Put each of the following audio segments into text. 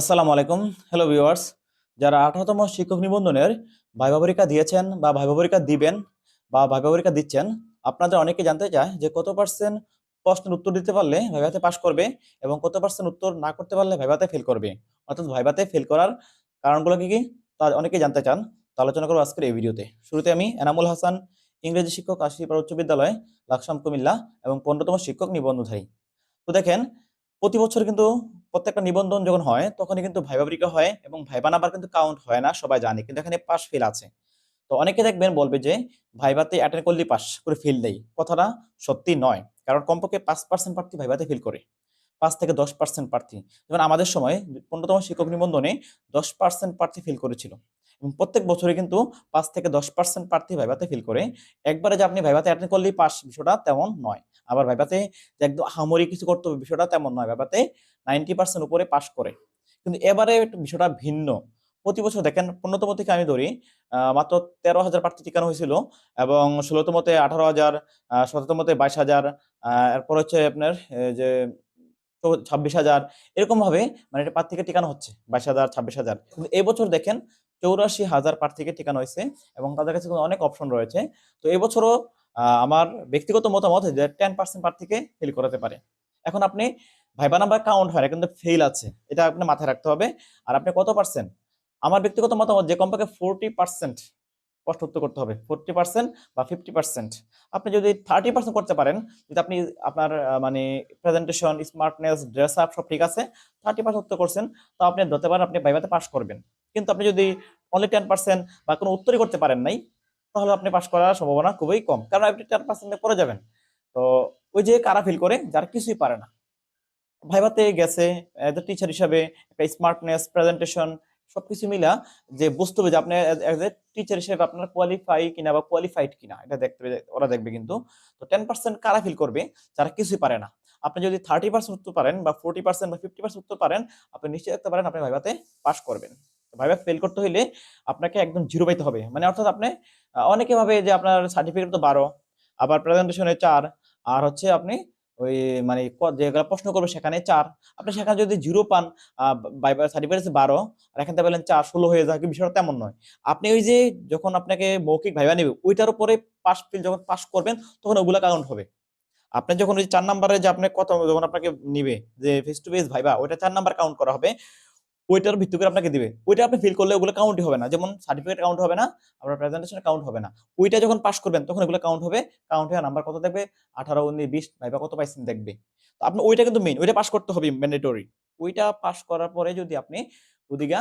আসসালামু আলাইকুম। Hello viewers যারা আঠারোতম শিক্ষক নিবন্ধনের ভাইবা পরীক্ষা দিয়েছেন বা ভাইবা পরীক্ষা দিবেন বা ভাইবা পরীক্ষা দিচ্ছেন, আপনাদের অনেকে জানতে চায় যে কত পার্সেন্ট প্রশ্নের উত্তর দিতে পারলে ভাইভাতে পাস করবে এবং কত পার্সেন্ট উত্তর না করতে পারলে ভাইভাতে ফেল করবে। অর্থাৎ ভাইভাতে ফেল করার কারণগুলো কি কি, তা অনেকে জানতে চান। তো আলোচনা করব আজকের এই ভিডিওতে। শুরুতে আমি এনামুল হাসান, ইংরেজি শিক্ষক আশিপাড়া উচ্চ বিদ্যালয়, লাকসাম কুমিল্লা এবং পনেরোতম শিক্ষক নিবন্ধধারী। তো দেখেন, প্রতি বছর কিন্তু প্রত্যেকটা নিবন্ধন যখন হয়, তখনই কিন্তু ভাইবা হয় এবং ভাইবা নাম্বার কিন্তু কাউন্ট হয় না, সবাই জানে, কিন্তু এখানে পাস ফিল আছে। তো অনেকে দেখবেন বলবে যে ভাইভাতে অ্যাটেন্ড করলে পাস করে ফিল দেয়। কথাটা সত্যি নয়, কারণ কমপক্ষে পাঁচ পার্সেন্ট প্রার্থী ভাইভাতে ফিল করে। পাঁচ থেকে দশ পার্সেন্ট প্রার্থী। যেমন আমাদের সময় পনেরোতম শিক্ষক নিবন্ধনে দশ পার্সেন্ট প্রার্থী ফিল করেছিল। এবং প্রত্যেক বছরে কিন্তু পাঁচ থেকে দশ পার্সেন্ট প্রার্থী ভাইবাতে ফিল করে। একবারে যে আপনি ভাইবাতে অ্যাটেন্ড করলেই পাস, বিষয়টা তেমন নয়। আবার ভাইবাতে যে একদম হামরি কিছু করতে হবে বিষয়টা তেমন নয়। ভাইবাতে নাইনটি পার্সেন্ট উপরে পাস করে। কিন্তু এবারে বিষয়টা ভিন্ন। প্রতি বছর দেখেন, পনেরোতম থেকে আমি ধরি মাত্র তেরো হাজার প্রার্থী টিকানো হয়েছিল এবং ষোলোতমতে আঠারো হাজার সতেরোতমতে বাইশ হাজার এরপর হচ্ছে আপনার যে ছাব্বিশ হাজার এরকম ভাবে মানে এটা প্রার্থীকে টিকানো হচ্ছে, বাইশ হাজার, ছাব্বিশ হাজার। কিন্তু এবছর দেখেন চৌরাশি হাজার প্রার্থীকে টিকানো হয়েছে এবং তাদের কাছে অনেক অপশন রয়েছে। তো এবছরও আমার ব্যক্তিগত মতামত যে টেন পার্সেন্ট প্রার্থীকে ফেল করাতে পারে। এখন আপনি ভাইবা নাম্বার কাউন্ট হয় না কিন্তু ফেল আছে, এটা আপনি মাথায় রাখতে হবে। আর আপনি কত পার্সেন্ট আমার ব্যক্তিগত মতামত যে কমপক্ষে ফোরটি পার্সেন্ট কষ্ট উত্তর করতে হবে। ফোরটি পার্সেন্ট বা ফিফটি পার্সেন্ট আপনি যদি থার্টি পার্সেন্ট করতে পারেন, যদি আপনি আপনার মানে প্রেজেন্টেশন স্মার্টনেস ড্রেস আপ সব ঠিক আছে থার্টি পার্সেন্ট উত্তর করছেন, তো আপনি ধরতে পারেন আপনি ভাইবাতে পাস করবেন। কিন্তু আপনি যদি অনলি টেন পার্সেন্ট বা কোনো উত্তরই করতে পারেন নাই, তাহলে আপনি পাস করার সম্ভাবনা খুবই কম। কারণ আপনি টেন পার্সেন্টে পড়ে যাবেন। তো ওই যে কারা ফিল করে, যারা কিছুই পারে না। ভাইভাতে গেছে এজ এ টিচার হিসাবে একটা স্মার্টনেস প্রেজেন্টেশন সবকিছু মিলা যে বুঝতে হবে যে আপনি এজ এ টিচার হিসেবে আপনার কোয়ালিফাই কিনা বা কোয়ালিফাইড কিনা, এটা দেখতে ওরা দেখবে কিন্তু। তো টেন পার্সেন্ট কারা ফিল করবে? যারা কিছুই পারে না। আপনি যদি থার্টি পার্সেন্ট উত্তর পারেন বা ফোর্টি পার্সেন্ট বা ফিফটি পার্সেন্ট উত্তর পারেন, আপনি নিশ্চয়ই দেখতে পারেন আপনি ভাইভাতে পাস করবেন। ভাইভা ফেল করতে হইলে আপনাকে একদম জিরো পাইতে হবে। মানে অর্থাৎ আপনি অনেকে ভাবে যে আপনার সার্টিফিকেট তো বারো, আবার প্রেজেন্টেশনে চার, আর হচ্ছে আপনি ওই মানে যেগুলো প্রশ্ন করবে সেখানে চার। আপনি সেখানে যদি জিরো পান বাইবার সার্টিফিকেট বারো, আর এখান বলেন চার, ষোলো হয়ে যায় বিষয়টা তেমন নয়। আপনি ওই যে যখন আপনাকে মৌখিক ভাইবা নেবে, ওইটার উপরে পাস ফিল যখন পাস করবেন, তখন ওগুলো কাউন্ট হবে। আপনি যখন ওই চার নাম্বারে যে আপনি কত, যখন আপনাকে নিবে, যে ফেস টু ফেস ভাইবা ওইটা চার নাম্বার কাউন্ট করা হবে। ওইটার ভিত্তি করে আপনাকে দিবে। ওইটা আপনি ফিল করলে ওগুলো কাউন্টই হবে না। যেমন সার্টিফিকেট কাউন্ট হবে না, আপনার প্রেজেন্টেশন কাউন্ট হবে না। ওইটা যখন পাস করবেন, তখন এগুলো কাউন্ট হবে। কাউন্ট হয়ে নাম্বার কত দেখবে? আঠারো, উনিশ, বিশ, ভাইবা কত পাইছেন দেখবে। তো আপনি ওইটা কিন্তু মেইন ওইটা পাস করতে হবে ম্যান্ডেটরি ওইটা পাস করার পরে যদি আপনি ওদিকে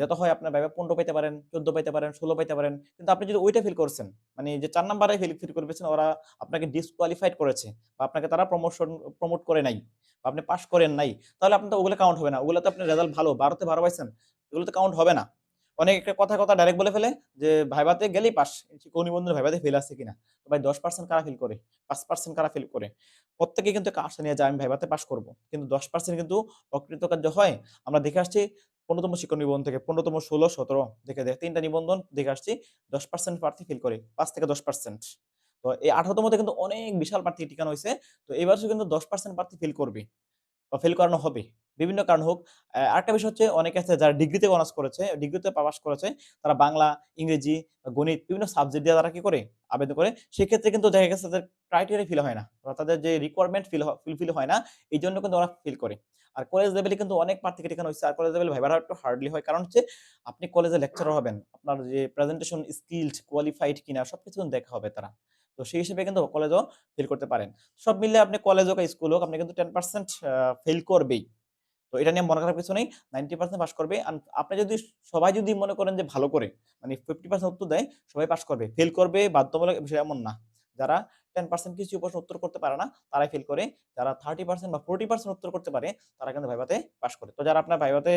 যত হয় আপনার ভাইবা পনেরো পাইতে পারেন, চোদ্দ পাইতে পারেন, ষোলো পাইতে পারেন, কিন্তু আপনি যদি ওইটা ফিল করছেন মানে যে চার নাম্বারে ফিল ফিল করবেছেন ওরা আপনাকে ডিসকোয়ালিফাইড করেছে বা আপনাকে তারা প্রমোশন প্রমোট করে নাই বা আপনি পাস করেন নাই, তাহলে আপনার ওগুলো কাউন্ট হবে না। ওগুলো তো আপনার রেজাল্ট ভালো, বারোতে বারো পাইছেন এগুলো তো কাউন্ট হবে না। অনেক একটা কথা কথা ডাইরেক্ট বলে ফেলে যে ভাইবাতে গেলেই পাস কোন নিবন্ধন ভাইবাতে ফেল আছে কিনা? ভাই দশ পার্সেন্ট কারা ফিল করে? পাঁচ পার্সেন্ট কারা ফিল করে? প্রত্যেকে কিন্তু একটা আশা নিয়ে যায়, আমি ভাইবাতে পাস করব। কিন্তু দশ পার্সেন্ট কিন্তু অকৃতকার্য হয়। আমরা দেখে আসছি পনেরোতম শিক্ষক নিবন্ধন থেকে পনেরোতম, ষোলো, সতেরো দেখে দেখ, তিনটা নিবন্ধন দেখে আসছি, দশ পার্সেন্ট প্রার্থী ফিল করে, পাঁচ থেকে দশ পার্সেন্ট তো এই আঠারোতমতে কিন্তু অনেক বিশাল প্রার্থী টিকানো হয়েছে তো এবার কিন্তু দশ পার্সেন্ট প্রার্থী ফিল করবে বা ফেল করানো হবে। বিভিন্ন কারণ হোক আরেকটা বিষয় হচ্ছে অনেকে আছে যারা ডিগ্রিতে অনার্স করেছে ডিগ্রিতে পাস করেছে, তারা বাংলা, ইংরেজি, গণিত বিভিন্ন সাবজেক্ট দিয়ে তারা কি করে? আবেদন করে। সেক্ষেত্রে কিন্তু দেখা গেছে তাদের ক্রাইটেরিয়া ফিল হয় না তাদের যে রিকোয়ারমেন্ট ফিল ফুলফিল হয় না এই জন্য কিন্তু ওরা ফিল করে। আর কলেজ লেভেলে কিন্তু অনেক প্রার্থীকে টিকানো হয়েছে। আর কলেজ লেভেলে ভাইবার একটু হার্ডলি হয়। কারণ হচ্ছে আপনি কলেজে লেকচারার হবেন, আপনার যে প্রেজেন্টেশন স্কিলড কোয়ালিফাইড কিনা সবকিছু কিন্তু দেখা হবে তারা। তো সেই হিসেবে কিন্তু কলেজও ফেল করতে পারেন। সব মিলে আপনি কলেজ হোক স্কুল হোক, আপনি কিন্তু টেন পার্সেন্ট ফেল করবেই। তো এটা নিয়ে মনে করার কিছু নেই। নাইনটি পার্সেন্ট পাস করবে। আপনি যদি সবাই যদি মনে করেন যে ভালো করে মানে ফিফটি পার্সেন্ট উত্তর দেয়, সবাই পাস করবে। ফেল করবে, বাধ্যতামূলক বিষয় এমন না। যারা টেন পার্সেন্ট কিছু প্রশ্ন উত্তর করতে পারে না, তারাই ফেল করে। যারা থার্টি পার্সেন্ট বা ফোর্টি পার্সেন্ট উত্তর করতে পারে, তারা কিন্তু ভাইভাতে পাস করে। তো যারা আপনার ভাইভাতে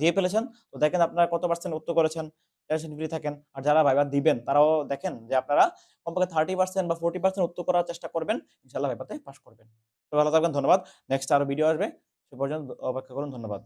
দিয়ে ফেলেছেন, তো দেখেন আপনারা কত পার্সেন্ট উত্তর করেছেন টেনশন ফ্রি থাকেন। আর যারা ভাইবা দিবেন, তারাও দেখেন যে আপনারা কমপক্ষে থার্টি পার্সেন্ট বা ফোর্টি পার্সেন্ট উত্তর করার চেষ্টা করবেন ইনশাল্লাহ ভাইবাতে পাস করবেন। তো ভালো থাকবেন, ধন্যবাদ। নেক্সট আরও ভিডিও আসবে। সে পর্যন্ত অপেক্ষা করুন ধন্যবাদ।